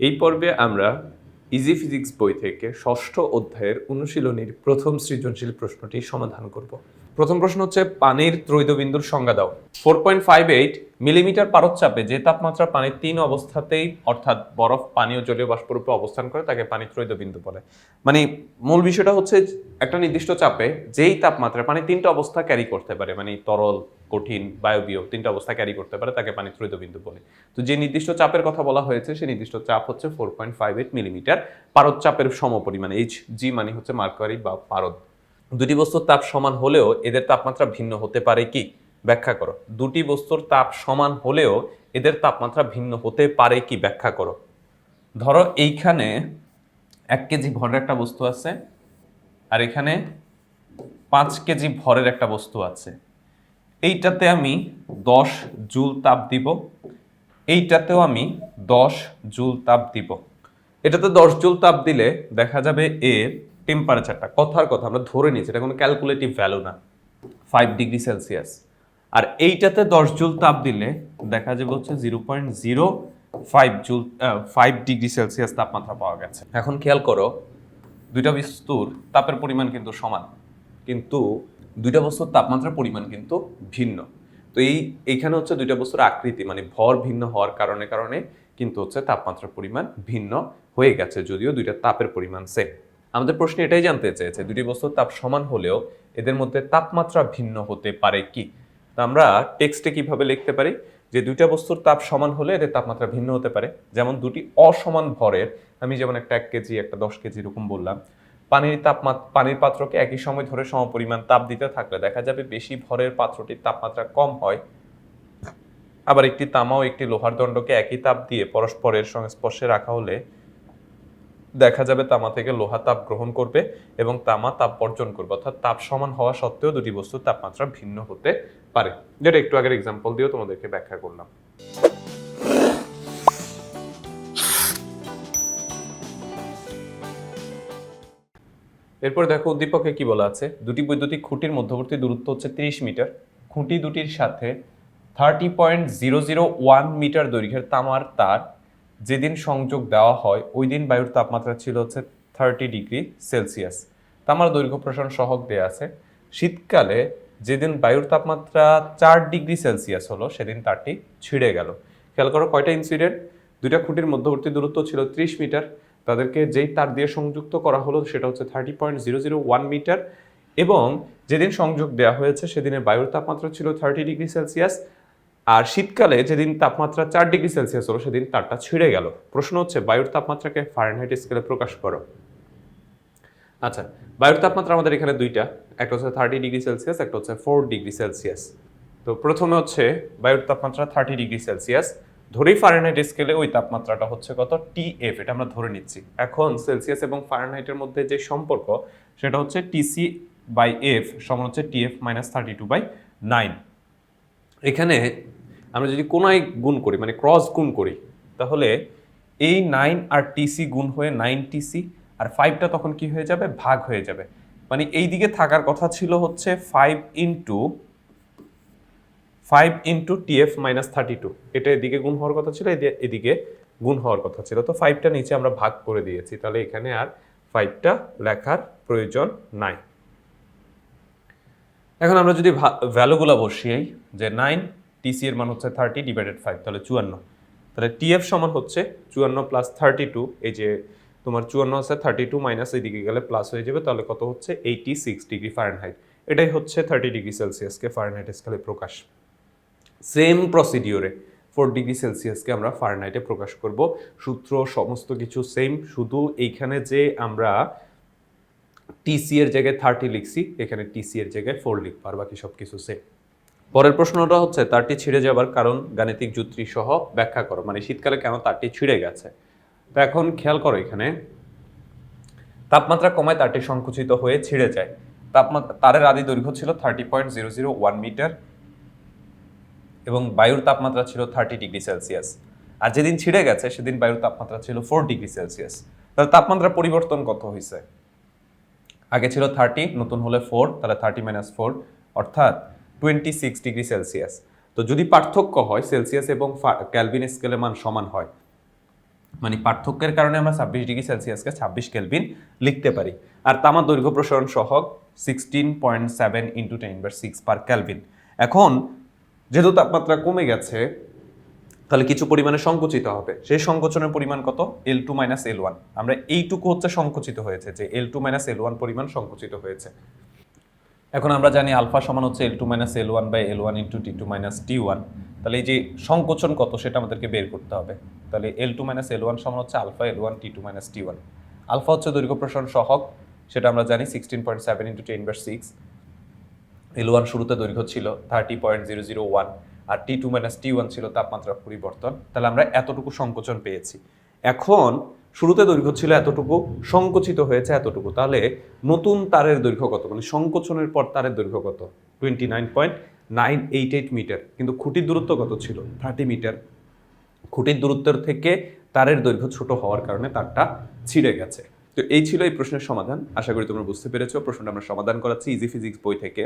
এই পর্বে আমরা ইজি ফিজিক্স বই থেকে ষষ্ঠ অধ্যায়ের অনুশীলনীর প্রথম সৃজনশীল প্রশ্নটি সমাধান করব। প্রথম প্রশ্ন হচ্ছে, পানির ত্রৈধবিন্দুর সংজ্ঞা দাও। Four point five eight millimetre পারদচাপে যে তাপমাত্রা পানির তিন অবস্থাতেই, অর্থাৎ বরফ পানি ও জলীয় বাষ্পরূপে অবস্থান করে, তাকে পানির ত্রৈধবিন্দু বলে। মানে মূল বিষয়টা হচ্ছে, একটা নির্দিষ্ট চাপে যেই তাপমাত্রা পানি তিনটা অবস্থা ক্যারি করতে পারে মানে তরল, কঠিন, বায়বীয়, তিনটা অবস্থা ক্যারি করতে পারে, তাকে পানি ত্রৈধবিন্দু বলে। তো যে নির্দিষ্ট চাপের কথা বলা হয়েছে, সেই নির্দিষ্ট চাপ হচ্ছে four point five eight millimetre পারদ চাপের সমপরিমাণ এইচ জি মানে হচ্ছে মার্কারি বা পারদ। দুটি বস্তুর তাপ সমান হলেও এদের তাপমাত্রা ভিন্ন হতে পারে কি? ব্যাখ্যা করো। দুটি বস্তুর তাপ সমান হলেও এদের তাপমাত্রা ভিন্ন হতে পারে কি? ব্যাখ্যা করো। ধরো এইখানে এক কেজি ভরের একটা বস্তু আছে আর এখানে পাঁচ কেজি ভরের একটা বস্তু আছে। এইটাতে আমি দশ জুল তাপ দিব। এইটাতেও আমি দশ জুল তাপ দিব। এটাতে দশ জুল তাপ দিলে দেখা যাবে এর টেম্পারেচারটা কথার কথা, আমরা ধরে নিয়েছি এটা কোনো ক্যালকুলেটিভ ভ্যালু না ফাইভ ডিগ্রি সেলসিয়াস আর এইটাতে দশ জুল তাপ দিলে দেখা যাবে হচ্ছে zero point zero five joule five degree Celsius তাপমাত্রা পাওয়া গেছে। এখন খেয়াল করো, দুইটা বস্তুর তাপের পরিমাণ কিন্তু সমান, কিন্তু দুইটা বস্তুর তাপমাত্রার পরিমাণ কিন্তু ভিন্ন। তো এই, এইখানে হচ্ছে দুইটা বস্তুর আকৃতি মানে ভর ভিন্ন হওয়ার কারণে কারণে কিন্তু হচ্ছে তাপমাত্রার পরিমাণ ভিন্ন হয়ে গেছে, যদিও দুইটা তাপের পরিমাণ সেম আমাদের প্রশ্ন এটাই জানতে চেয়েছে, দুটি বস্তুর তাপ সমান হলেও এদের মধ্যে তাপমাত্রা ভিন্ন হতে পারে কি? আমরা টেক্সটে কীভাবে লিখতে পারি যে দুইটা বস্তুর তাপ সমান হলে এদের তাপমাত্রা ভিন্ন হতে পারে? যেমন দুটি অসমান ভরের, আমি যেমন একটা এক কেজি, একটা দশ কেজি এরকম বললাম, পানির তাপমাত্রা পানির পাত্রকে একই সময় ধরে সমপরিমাণ তাপ দিতে থাকলে দেখা যাবে বেশি ভরের পাত্রটির তাপমাত্রা কম হয়। আবার একটি তামা ও একটি লোহার দণ্ডকে একই তাপ দিয়ে পরস্পরের সংস্পর্শে রাখা হলে দেখা যাবে তামা থেকে লোহা তাপ গ্রহণ করবে এবং তামা তাপ বর্জন করবে। অর্থাৎ তাপ সমান হওয়া সত্ত্বেও দুটি বস্তুর তাপমাত্রা ভিন্ন হতে পারে। যেটা একটু আগের এক্সাম্পল দিয়েও তোমাদেরকে ব্যাখ্যা করলাম। এরপর দেখো উদ্দীপকে কি বলা আছে? দুটি বৈদ্যুতিক খুঁটির মধ্যবর্তী দূরত্ব হচ্ছে 30 মিটার। খুঁটি দুটির সাথে thirty point zero zero one metre দৈর্ঘ্যের তামার তার যেদিন সংযোগ দেওয়া হয়, ওই দিন বায়ুর তাপমাত্রা ছিল হচ্ছে থার্টি ডিগ্রি সেলসিয়াস তামার দৈর্ঘ্য প্রসারণ সহক দেয়া আছে। শীতকালে যেদিন বায়ুর তাপমাত্রা চার ডিগ্রি সেলসিয়াস হলো, সেদিন তারটি ছিঁড়ে গেল। খেয়াল করো কয়টা ইনসিডেন্ট দুইটা খুঁটির মধ্যবর্তী দূরত্ব ছিল ত্রিশ মিটার। তাদেরকে যেই তার দিয়ে সংযুক্ত করা হলো, সেটা হচ্ছে thirty point zero zero one metre এবং যেদিন সংযোগ দেওয়া হয়েছে, সেদিনের বায়ুর তাপমাত্রা ছিল থার্টি ডিগ্রি সেলসিয়াস আর শীতকালে যেদিন তাপমাত্রা চার ডিগ্রি সেলসিয়াস হলো, সেদিন তারটা ছিঁড়ে গেল। প্রশ্ন হচ্ছে, বায়ুর তাপমাত্রাকে ফারেনহাইট স্কেলে প্রকাশ করো। আচ্ছা বায়ুর তাপমাত্রা আমাদের এখানে দুইটা। একটা হচ্ছে থার্টি ডিগ্রি সেলসিয়াস, একটা হচ্ছে ফোর ডিগ্রি সেলসিয়াস। তো প্রথমে হচ্ছে, বায়ুর তাপমাত্রা থার্টি ডিগ্রি সেলসিয়াস। ধরেই ফারেনহাইট স্কেলে ওই তাপমাত্রাটা হচ্ছে কত? টি এফ এটা আমরা ধরে নিচ্ছি। এখন সেলসিয়াস এবং ফারেনহাইটের মধ্যে যে সম্পর্ক, সেটা হচ্ছে টিসি বাই এফ সমান হচ্ছে T F minus thirty two by nine এখানে আমরা যদি কোনায় গুণ করি মানে ক্রস গুণ করি, তাহলে এই নাইন আর টিসি গুণ হয়ে নাইন টিসি আর ফাইভটা তখন কি হয়ে যাবে? ভাগ হয়ে যাবে। মানে এই দিকে থাকার কথা ছিল হচ্ছে five into five into TF minus thirty two এটা এদিকে গুণ হওয়ার কথা ছিল এদি- এদিকে গুণ হওয়ার কথা ছিল। তো ফাইভটা নিচে আমরা ভাগ করে দিয়েছি, তাহলে এখানে আর ফাইভটা লেখার প্রয়োজন নাই। এখন আমরা যদি ভ্যালুগুলো বসিয়েই যে নাইন টিসি এর মান হচ্ছে থার্টি ডিভাইডেড ফাইভ তাহলে চুয়ান্ন। তাহলে টিএফ সমান হচ্ছে চুয়ান্ন প্লাস থার্টি টু এই যে তোমার চুয়ান্ন আছে থার্টি টু মাইনাস এইদিকে গেলে প্লাস হয়ে যাবে, তাহলে কত হচ্ছে? এইটি সিক্স ডিগ্রি ফারেনহাইট এটাই হচ্ছে থার্টি ডিগ্রি সেলসিয়াসকে ফারেনহাইট স্কেলে প্রকাশ। সেম প্রসিডিওরে ফোর ডিগ্রি সেলসিয়াসকে আমরা ফারেনহাইটে প্রকাশ করব। সূত্র, সমস্ত কিছু সেম শুধু এইখানে যে আমরা টিসি এর জায়গায় থার্টি লিখছি, এখানে টিসি এর জায়গায় ফোর লিখব, আর বাকি সব কিছু সেম পরের প্রশ্নটা হচ্ছে তারটি ছিঁড়ে যাবার কারণ গাণিতিক যুক্তি সহ ব্যাখ্যা করো মানে শীতকালে কেন তারটি ছিঁড়ে গেছে? তো এখন খেয়াল করো এখানে, তাপমাত্রা কমায় তারটি সংকুচিত হয়ে ছিঁড়ে যায়। তাপমাত্রা তারের আদি দৈর্ঘ্য ছিল thirty point zero zero one metre এবং বায়ুর তাপমাত্রা ছিল থার্টি ডিগ্রি সেলসিয়াস আর যেদিন ছিঁড়ে গেছে, সেদিন বায়ুর তাপমাত্রা ছিল ফোর ডিগ্রি সেলসিয়াস তাহলে তাপমাত্রা পরিবর্তন কত হয়েছে আগে ছিল থার্টি নতুন হলে ফোর তাহলে থার্টি মাইনাস ফোর অর্থাৎ টোয়েন্টি সিক্স ডিগ্রি সেলসিয়াস তো যদি পার্থক্য হয় সেলসিয়াস এবং ক্যালভিন স্কেলের মান সমান হয় মানে পার্থক্যের কারণে আমরা ছাব্বিশ ডিগ্রি সেলসিয়াসকে ছাব্বিশ ক্যালভিন লিখতে পারি। আর তামার দৈর্ঘ্য প্রসারণ সহগ sixteen point seven into ten six per Kelvin এখন, যেহেতু তাপমাত্রা কমে গেছে তাহলে কিছু পরিমাণে সংকুচিত হবে। সেই সংকোচনের পরিমাণ কত? L two minus L one আমরা এইটুকু হচ্ছে সংকুচিত হয়েছে যে L two minus L one পরিমাণ সংকুচিত হয়েছে। এখন আমরা জানি আলফা সমান হচ্ছে L two minus L one by L one into T two minus T one তাহলে এই যে সংকোচন কত সেটা আমাদেরকে বের করতে হবে। তাহলে L two minus L one সমান হচ্ছে alpha L one T two minus T one alpha হচ্ছে দৈর্ঘ্য প্রসারণ সহগ, সেটা আমরা জানি sixteen point seven into ten by six L one শুরুতে দৈর্ঘ্য ছিল thirty point zero zero one আর T two minus T one ছিল তাপমাত্রা পরিবর্তন, তাহলে আমরা এতটুকু সংকোচন পেয়েছি। এখন শুরুতে দৈর্ঘ্য ছিল এতটুকু, সংকুচিত হয়েছে এতটুকু, তাহলে নতুন তারের দৈর্ঘ্য কত? মানে সংকোচনের পর তারের দৈর্ঘ্য কত? Twenty nine point nine eight eight metre, কিন্তু খুঁটির দূরত্ব কত ছিল? Thirty metre. খুঁটির দূরত্বের থেকে তারের দৈর্ঘ্য ছোট হওয়ার কারণে তারটা ছিঁড়ে গেছে। তো এই ছিল এই প্রশ্নের সমাধান, আশা করি তোমরা বুঝতে পেরেছ। প্রশ্নটা আমরা সমাধান করাচ্ছি ইজি ফিজিক্স বই থেকে।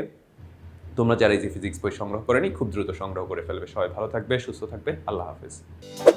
তোমরা যারা ইজি ফিজিক্স বই সংগ্রহ করেনি, খুব দ্রুত সংগ্রহ করে ফেলবে। সবাই ভালো থাকবে, সুস্থ থাকবে। আল্লাহ হাফিজ।